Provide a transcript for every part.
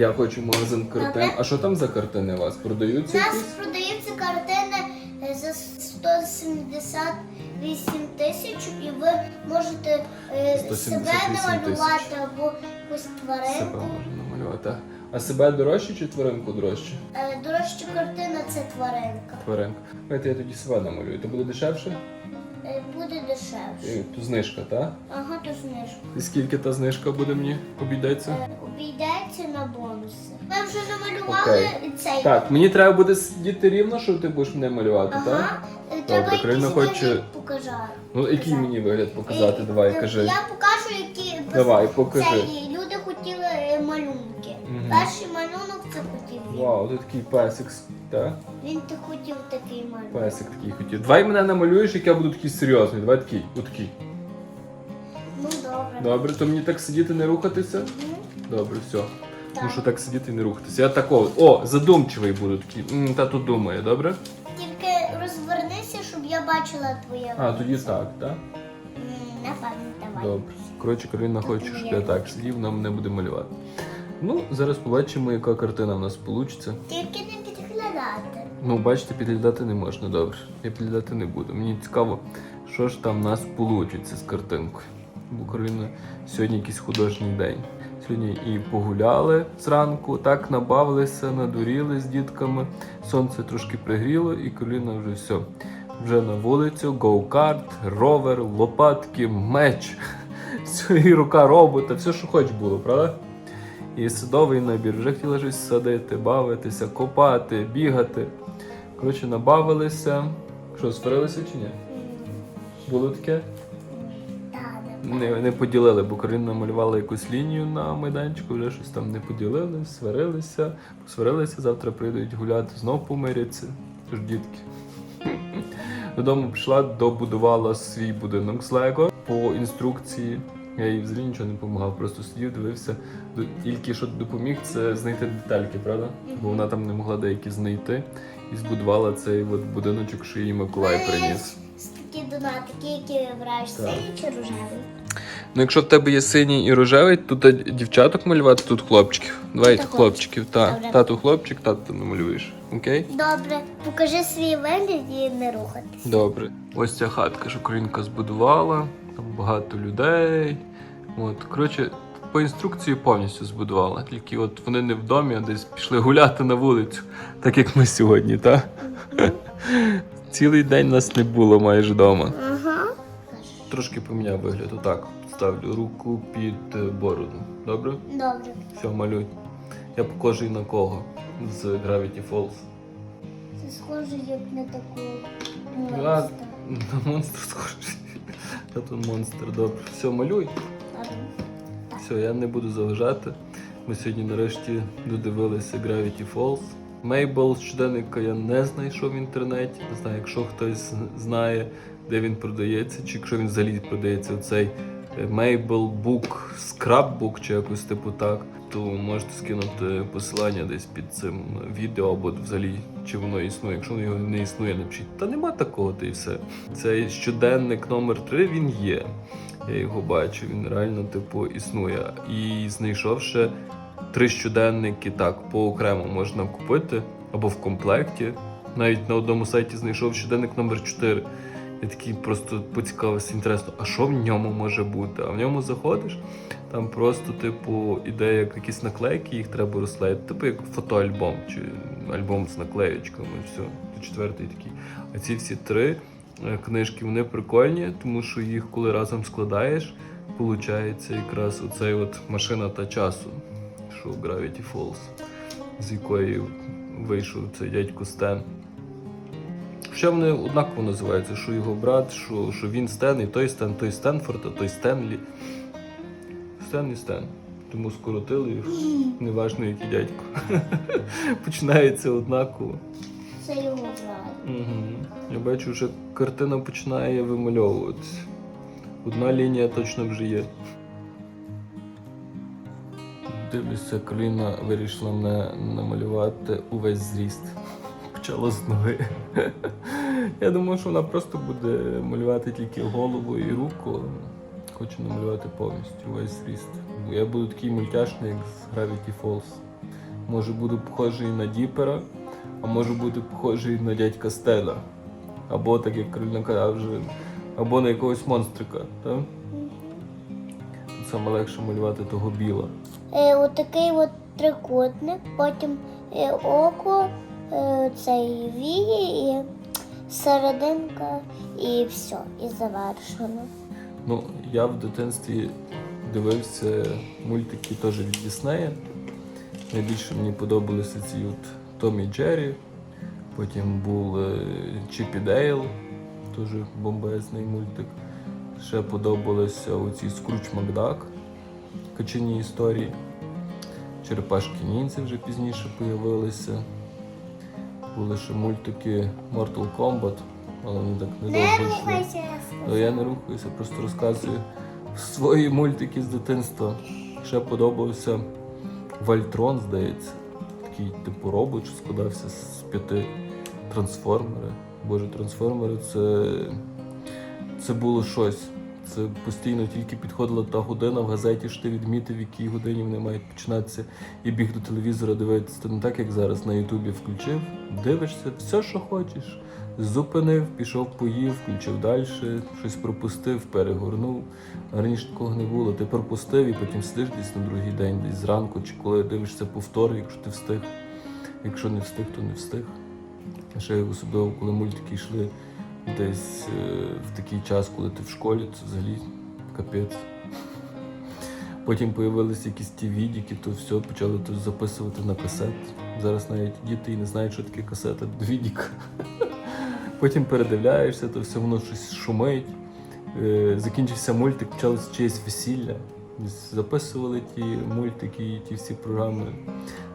Я хочу магазин картин. Добре. А що там за картини у вас? У нас якісь? продаються картини е, за 178 тисяч, і ви можете е, 178 себе намалювати або якусь Себе тваринку. можна намалювати. А себе дорожче чи тваринку дорожче? Е, Дорожча картина це тваринка. Тваринку. Давайте я тоді себе намалюю. То буде дешевше? Е, Буде дешевше. Е, То знижка, так? Ага, то знижку. І скільки та знижка буде мені обійдеться? Е, Обійдеться на бонуси. Ми вже намалювали цей. Так, мені треба буде сидіти рівно, що ти будеш мене малювати, так? Ага. Треба Добре, Карина якийсь хоче- вигляд показати. Ну, який мені вигляд показати? Давай, кажи. Я покажу, які Давай, покажи. Цей, люди хотіли е, малюнки. Мгм. Перший Вау, ти такий песик, так? Він ти хотів такий малюнок. Песик такий хотів. Давай мене намалюєш, як я буду такий серйозний. Давай такий, отакий. Ну добре. Добре, то мені так сидіти не рухатися? Мгм. Добре, все. Так. Мушу так сидіти і не рухатися. Я такого. О, задумчивий буду такий. М, Та тут думає, добре? Тільки розвернися, щоб я бачила твоє. А, тоді так, так? М, Напевно, давай. Добре. Коротше, Кароліна хоче, щоб я так сидів, вона мене буде малювати. Ну, зараз побачимо, яка картина в нас вийде. Тільки не підглядати. Ну, бачите, підглядати не можна, добре. Я підглядати не буду. Мені цікаво, що ж там в нас вийде з картинкою. Бо Кароліна сьогодні якийсь художній день. Сьогодні і погуляли зранку, так набавилися, надуріли з дітками. Сонце трошки пригріло, і Кароліна вже все. Вже на вулицю, гоу-карт, ровер, лопатки, меч, все, і рука робота, все, що хоч було, правда? І садовий набір. Вже хотіла щось садити, бавитися, копати, бігати. Коротше, набавилися. Що, сварилися чи ні? Було таке? Не, не поділили, бо Карина намалювала якусь лінію на майданчику, вже щось там не поділили, сварилися, посварилися, завтра прийдуть гуляти, знов помиряться. Тож дітки. Додому прийшла, добудувала свій будинок з Лего по інструкції. Я їй взагалі нічого не допомагав, просто сидів, дивився. Тільки що допоміг це знайти детальки, правда? Бо вона там не могла деякі знайти і збудувала цей от будиночок, що їй Миколай приніс. Такі донатики, які вибираєш синій чи рожевий. Ну, якщо в тебе є синій і рожевий, то та дівчаток малювати, тут хлопчиків. Давай Тут хлопчиків, так. Тату хлопчик, тату намалюєш. Окей? Добре, покажи свій вигляд і не рухатись. Добре. Ось ця хатка, що Корінка збудувала, там багато людей. От, коротше, по інструкції повністю збудувала. Тільки от вони не в домі, а десь пішли гуляти на вулицю, так як ми сьогодні, так? Цілий день нас не було майже вдома. Ага. Трошки поміняв вигляд. Отак. Ставлю руку під е, бороду. Добре? Добре. Все, малюй. Я похожий на кого з Gravity Falls. Це схоже як на таку монстра. на монстр схожий. Я тут монстр, добре. Все, малюй. Все, я не буду заважати. Ми сьогодні нарешті додивилися Gravity Falls. Мейбл щоденника я не знайшов в інтернеті. Не знаю, якщо хтось знає, де він продається, чи якщо він взагалі продається оцей Мейбл Book, Scrapbook чи якось типу так, то можете скинути посилання десь під цим відео, або взагалі чи воно існує. Якщо його не існує, напишіть. Та нема такого, та і все. Цей щоденник номер 3 він є. Я його бачу, він реально типу існує. І знайшовши три щоденники, так, по окремо можна купити або в комплекті. Навіть на одному сайті знайшов щоденник номер 4. Я такий просто поцікавився, інтересно, а що в ньому може бути? А в ньому заходиш, там просто, типу, іде як якісь наклейки, їх треба розклеїти, типу як фотоальбом чи альбом з наклеєчками, все, четвертий такий. А ці всі три е, книжки вони прикольні, тому що їх коли разом складаєш, виходить якраз оцей от машина та часу, що Gravity Falls, з якої вийшов цей дядько Стен. Ще вони однаково називаються, що його брат, що, що він Стен, і той Стен, той Стенфорд, а той Стенлі. Стен і Стен. Тому скоротили їх, неважно який дядько. Починається однаково. Це його брат. Угу. Я бачу, що картина починає вимальовуватися. Одна лінія точно вже є. Дивлюся, Кароліна вирішила мене намалювати увесь зріст. Почала з ноги. Я думав, що вона просто буде малювати тільки голову і руку. хочу намалювати повністю весь ріст. Я буду такий мультяшний, як з Gravity Falls. Може буду похожий на Діпера, а може бути похожий на дядька Стеда. Або так як Кароліна казала вже, або на якогось монстрика. Так? Саме легше малювати того біла. Е, отакий от трикутник, потім е, око, цей вії і серединка, і все, і завершено. Ну, я в дитинстві дивився мультики теж від Діснея. Найбільше мені подобалися ці от Том і Джері. Потім був е, Чіп і Дейл, теж бомбезний мультик. Ще подобалися оці Скруч Макдак, качині історії. Черепашки ніндзя вже пізніше появилися. Були ще мультики Mortal Kombat, але вони так недовго йшли. я Ну, я не рухаюся, просто розказую свої мультики з дитинства. Ще подобався Вольтрон, здається. Такий типу робот, що складався з п'яти трансформери. Боже, трансформери це, це було щось. Це постійно тільки підходила та година в газеті, що ти відмітив, в якій годині вони мають починатися, і біг до телевізора дивитися. Це не так, як зараз на Ютубі включив, дивишся все, що хочеш. Зупинив, пішов, поїв, включив далі, щось пропустив, перегорнув. Раніше такого не було. Ти пропустив і потім сидиш десь на другий день, десь зранку, чи коли дивишся повтор, якщо ти встиг. Якщо не встиг, то не встиг. Ще особливо, коли мультики йшли десь е, в такий час, коли ти в школі, це взагалі капець. Потім появилися якісь ті відіки, то все почали то записувати на касет. Зараз навіть діти і не знають, що таке касета відік. Потім передивляєшся, то все воно щось шумить. Е, Закінчився мультик, почалося чиєсь весілля. Записували ті мультики, ті всі програми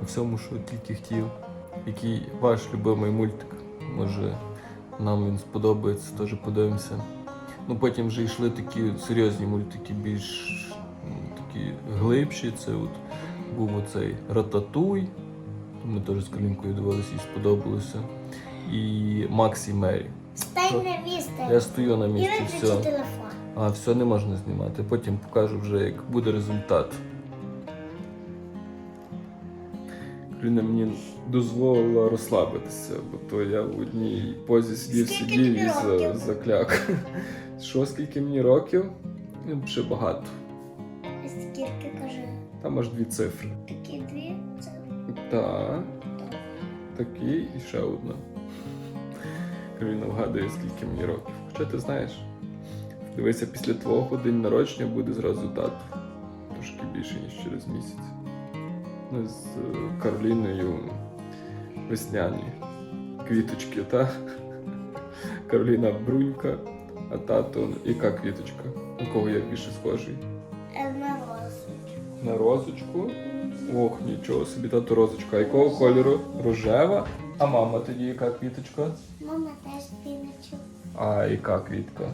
на всьому, що тільки хотів. Який ваш любимий мультик? Може, нам він сподобається, теж подивимося. Ну потім вже йшли такі серйозні мультики, більш такі глибші. Це от був оцей Рататуй. Ми теж з Калінкою дивилися і сподобалося. І Макс і Мері. Стань на місце Я стою на місці, все. телефон. А все не можна знімати. Потім покажу вже, як буде результат. Карина мені дозволила розслабитися, бо то я в одній позі сидів, Скільки сидів і за, закляк. Що, скільки мені років? Ще багато. Скільки каже? Там аж дві цифри. Такі дві. Це Так, такі і ще одна. Карина вгадує, скільки мені років. Хоча ти знаєш, дивися, після твого день народження буде зразу дата. Трошки більше, ніж через місяць. Ми з е, Кароліною весняні квіточки, та? Кароліна брунька, а тато яка квіточка? На кого я більше схожий? е, на розсуд. На розочку. Ох, нічого собі, тато розочка. А якого кольору? Рожева. А мама тоді яка квіточка? Мама теж піночу. А яка квітка?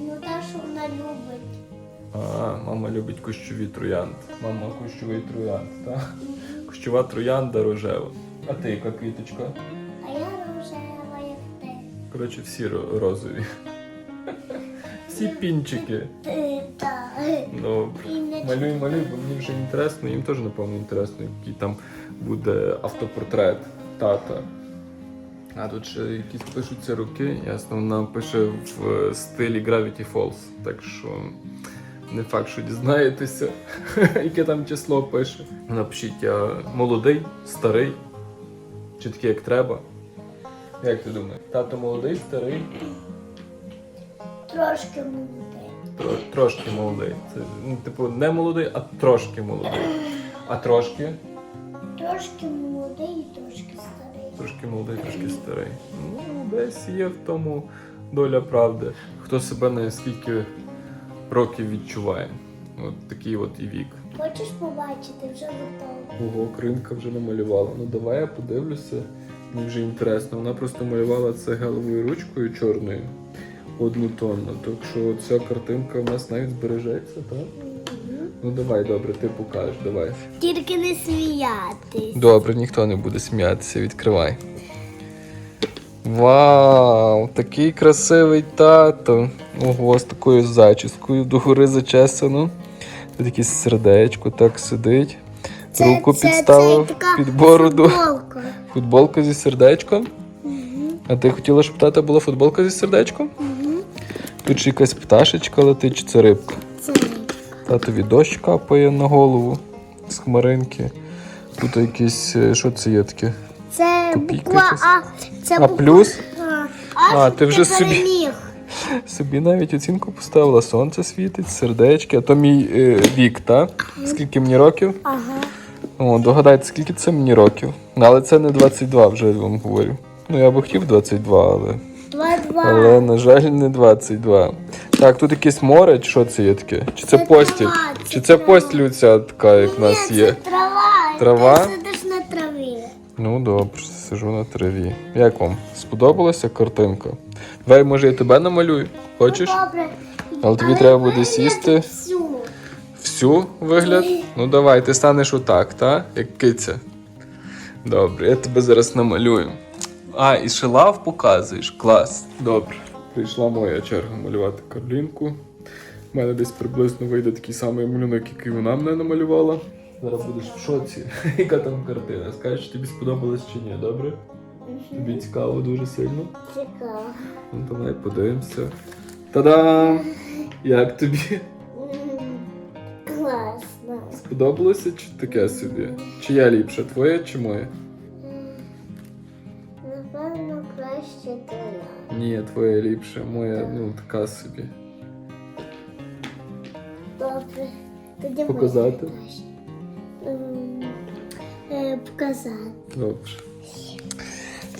Ну та, що вона любить. А, мама любить кущові троянд. Мама кущовий троянд, так? Кущова троянда рожева. А ти яка квіточка? А я рожева, як ти. Коротше, всі розові. Всі пінчики. Добре. Малюй, малюй, бо мені вже інтересно, їм теж, напевно, інтересно, який там буде автопортрет тата. А тут ще якісь пишуться руки, ясно, вона пише в стилі Gravity Falls, так що не факт, що дізнаєтеся, яке там число пише. Напишіть, я молодий, старий, чи такий, як треба. Як ти думаєш? Тато молодий, старий? Трошки молодий. Тро- трошки молодий. Це, ну, типу, не молодий, а трошки молодий. А трошки? Трошки молодий і трошки старий. Трошки молодий, трошки старий. Ну, десь є в тому доля правди. Хто себе на скільки років відчуває. От такий от і вік. Хочеш побачити, вже готово. Ого, кринка вже намалювала. Ну давай я подивлюся. Мені вже інтересно. Вона просто малювала це гелевою ручкою чорною однотонно. Так що ця картинка в нас навіть збережеться, так? Ну давай, добре, ти покажеш, давай. Тільки не сміятись. Добре, ніхто не буде сміятися, відкривай. Вау, такий красивий тато. Ого, з такою зачіскою догори зачесано. Тут якесь сердечко так сидить. Руку підставив така під бороду. футболка. Футболка зі сердечком. А ти хотіла, щоб тата була футболка зі сердечком? Тут ще якась пташечка летить, чи це рибка. Це Татові дощ капає на голову з хмаринки. Тут якісь. е, Що це є таке? Це буква. А. Це А буква плюс? А, А, ти вже собі- переміг. Собі навіть оцінку поставила. Сонце світить, сердечки, а то мій е, вік, так? Скільки мені років? Ага. О, догадайте, скільки це мені років. Ну, Але це не 22, вже я вам говорю. Ну, я би хотів 22, але. Два-два. Але, на жаль, не 22. Так, тут якесь море, чи що це є таке? Чи це Це постіль? трава, це Чи це трава. постіль ця така, як в нас Ні, є? це трава. Трава? Траві. Ну, добре, сижу на траві. Як вам? Сподобалася картинка? Давай, може, я тебе намалюю? Хочеш? Ну, Добре. Але тобі Але треба буде сісти. Всю. Всю вигляд? Ну давай, ти станеш отак, та? Як киця. Добре, я тебе зараз намалюю. А, і ще лав показуєш. Клас. Добре. Прийшла моя черга малювати Карлінку. У мене десь приблизно вийде такий самий малюнок, який вона мене намалювала. Зараз будеш в шоці. Яка там картина? Скажеш, тобі сподобалось чи ні, добре? Тобі цікаво дуже сильно. Цікаво. Ну давай подивимося. Та-дам! Як тобі? Класно. Сподобалося чи таке собі? Чи я ліпша, твоє чи моє? Напевно, краще твоя. Ні, твоє ліпше, моє, ну, така собі. Добре. Тоді Показати? краще. Показати. Добре.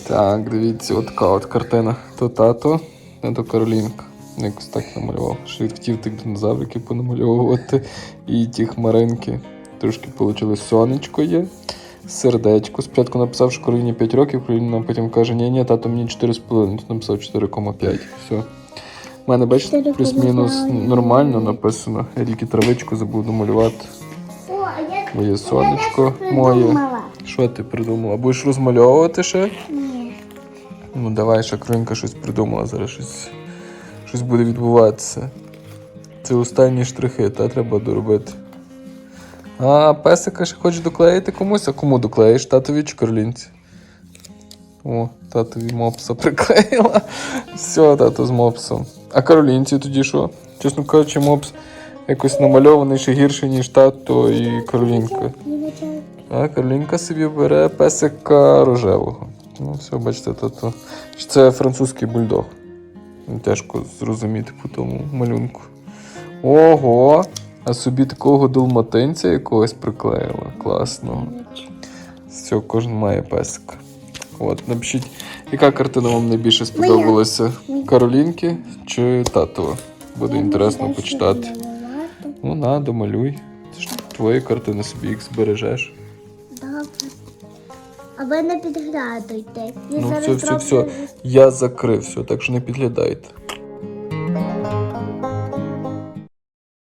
Так, дивіться, от така от картина. То тато, а то Каролінка. Якось так намалював. Й хотів тих динозавриків понамальовувати. І ті хмаринки. Трошки вийшло сонечко є. Сердечко. Спочатку написав, що Кароліні 5 років, Кароліна потім каже, ні, ні, тато мені 4,5. Тут написав 4,5. Все. У мене, бачите, плюс-мінус нормально написано. Я тільки травичку а я, Моє сонечко моє. Що ти придумала? Будеш розмальовувати ще? Ні. Ну давай, ще Кринка щось придумала, зараз щось, щось буде відбуватися. Це останні штрихи, та треба доробити. А, песика ще хочеш доклеїти комусь, а кому доклеїш? Татові чи Карлінці? О, татові мопса приклеїла. Все, тато з мопсом. А Каролінці тоді що? Чесно кажучи, мопс якось намальований ще гірше, ніж тато і Каролінка. А Карлінка собі бере песика рожевого. Ну, все, бачите, то, то. Це французький бульдог. Тяжко зрозуміти по тому малюнку. Ого! А собі такого долматинця якогось приклеїла. Класного. Все, кожен має песика. От, напишіть, яка картина вам найбільше сподобалася? Каролінки чи татова? Буде інтересно почитати. Ну, на, домалюй. Це ж твої картини собі їх збережеш. А ви не підглядуйте. Я Ну, зараз все, все, все. Я закрив все, так що не підглядайте.